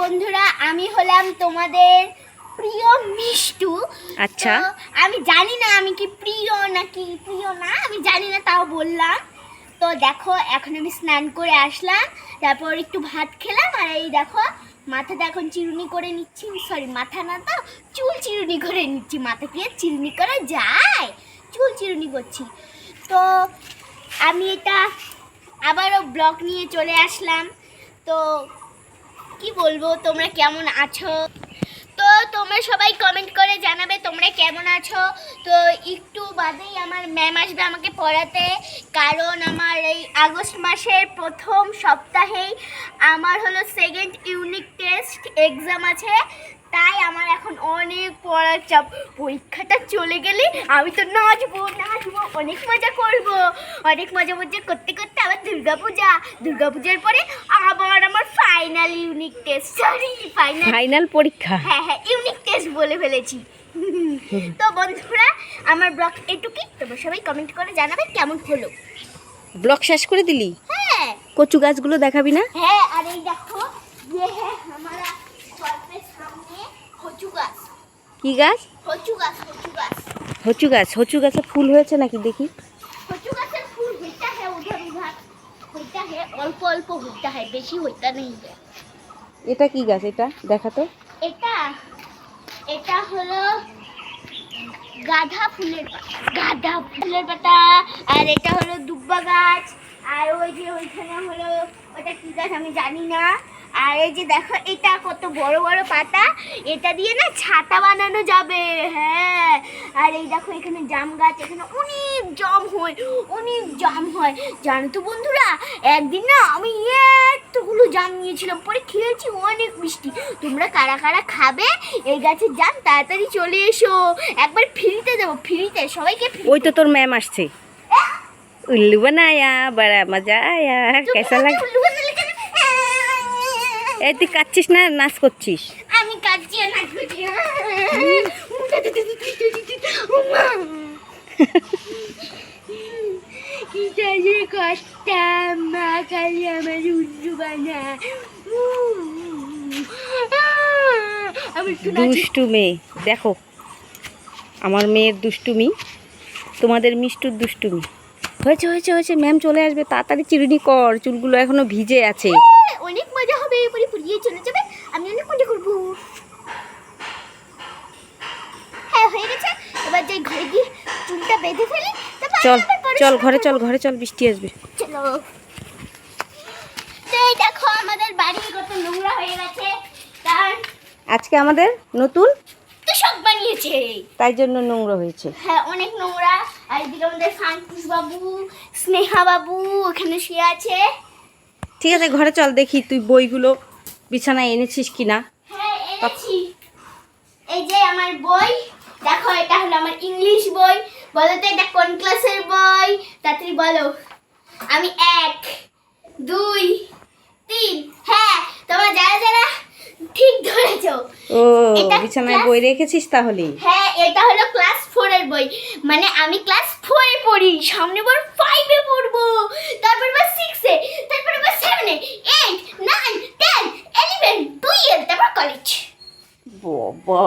বন্ধুরা আমি হলাম তোমাদের প্রিয় মিষ্টু। আচ্ছা। আমি জানি না আমি কি প্রিয় নাকি প্রিয় না আমি জানি না তাও বললাম। তো দেখো এখন আমি স্নান করে আসলাম তারপর একটু ভাত খেলাম আর এই দেখো মাথাটা এখন চিরুনি করে নিচ্ছি সরি মাথা না তো চুল চিরুনি করে নিচ্ছি মাথা দিয়ে চিরুনি করা যায় চুল চিরুনি করছি। তো আমি এটা আবারও ব্লগ নিয়ে চলে আসলাম। তো কি বলব? তোমরা কেমন আছো? তো তোমরা সবাই কমেন্ট করে জানাবে তোমরা কেমন আছো? তো একটু বাদেই আমার ম্যাম আসবে আমাকে পড়াতে। কারণ আমার এই আগস্ট মাসের প্রথম সপ্তাহেই আমার হলো সেকেন্ড ইউনিট টেস্ট এক্সাম আছে। তাই আমার এখন অনেক পড়ার চাপ। পরীক্ষাটা চলে গেলে আমি তো নাচবো নাচবো, অনেক মজা করব। অনেক মজা মজা করতে করতে আবার দুর্গাপূজা। দুর্গাপূজার পরে আবার final unit test sorry final final পরীক্ষা? হ্যাঁ হ্যাঁ ইউনিক টেস্ট বলে ফেলেছি। তো বন্ধুরা আমার ব্লগ এটুকুই। তোমরা সবাই কমেন্ট করে জানাবে কেমন হলো। ব্লগ শেষ করে দিলি? হ্যাঁ। কচু গাছগুলো দেখাবি না? হ্যাঁ আর এই দেখো ইয়ে, হ্যাঁ, যে আমার সামনে কচু গাছ। কি গাছ? কচু গাছ কচু গাছ। কচু গাছ কচু গাছে ফুল হয়েছে নাকি দেখি? অল্প অল্প হইতে হয় বেশি হইতে নেই এটা কি গাছ এটা? দেখা তো। এটা এটা হলো গাধা ফুলের গাধা ফুলের পাতা আর এটা হলো দুব্বা গাছ আর ওই যে ওইখানে হলো ওটা কি গাছ আমি জানি না। আর এই যে দেখো এটা কত বড় বড় পাতা এটা দিয়ে না ছাতা বানানো যাবে হ্যাঁ। আর এই দেখো এখানে জাম গাছ এখানে অনেক জাম হয় অনেক জাম হয়। জানো তো বন্ধুরা একদিন না আমি এতগুলো জাম নিয়েছিলাম পরে খেয়েছি অনেক মিষ্টি। তোমরা কারা কারা খাবে এই গাছে জাম তাড়াতাড়ি চলে এসো। একবার ফ্রিতে দেবো ফ্রিতে সবাইকে ওই তো তোর ম্যাম আসছে। উল্লু বানায়া বড়া মজা আয়া কেসা লাগ এই তুই কাচ্ছিস না নাচ করছিস? আমি আর নাচ করছি করতাম মা খালি আমার উল্লু বানা। দুষ্টু মেয়ে দেখো। আমার মেয়ের দুষ্টুমি তোমাদের মিষ্টুর দুষ্টুমি। হয়েছে হয়েছে হয়েছে ম্যাম চলে আসবে তাড়াতাড়ি চিরুনি কর চুলগুলো এখনও ভিজে আছে। অনেক মজা হবে এরপরে পুড়িয়ে চলে যাবে। আমি অনেক মজা করব। হ্যাঁ হয়ে গেছে। এবার যাই ঘরে গিয়ে চুলটা বেঁধে ফেলি তারপর চল। চল ঘরে চল ঘরে চল বৃষ্টি আসবে। দেখো আমাদের বাড়ি কত নোংরা হয়ে গেছে। আজকে আমাদের নতুন? বানিয়েছে। তাই জন্য নোংরা হয়েছে। হ্যাঁ অনেক নোংরা। আর এদিকে আমাদের ফান্টুস বাবু স্নেহা বাবু ওখানে শুয়ে আছে। ঠিক আছে ঘরে চল দেখি তুই বইগুলো বিছানায় এনেছিস কি না হ্যাঁ এনেছি। এই যে আমার বই দেখো এটা হলো আমার ইংলিশ বই। বলো তো এটা কোন ক্লাসের বই? তাড়াতাড়ি বলো। আমি এক দুই তিন। হ্যাঁ তোমরা যারা যারা ঠিক ধরেছো। ও বিছানায় বই রেখেছিস তাহলে? হ্যাঁ এটা হলো ক্লাস ফোরের বই। মানে আমি ক্লাস ফোরে পড়ি সামনে বার ফাইভে পড়ব। তারপর বার সিক্সে তারপর বার সেভেনে eight nine ten eleven twelve তারপর কলেজ বাবা।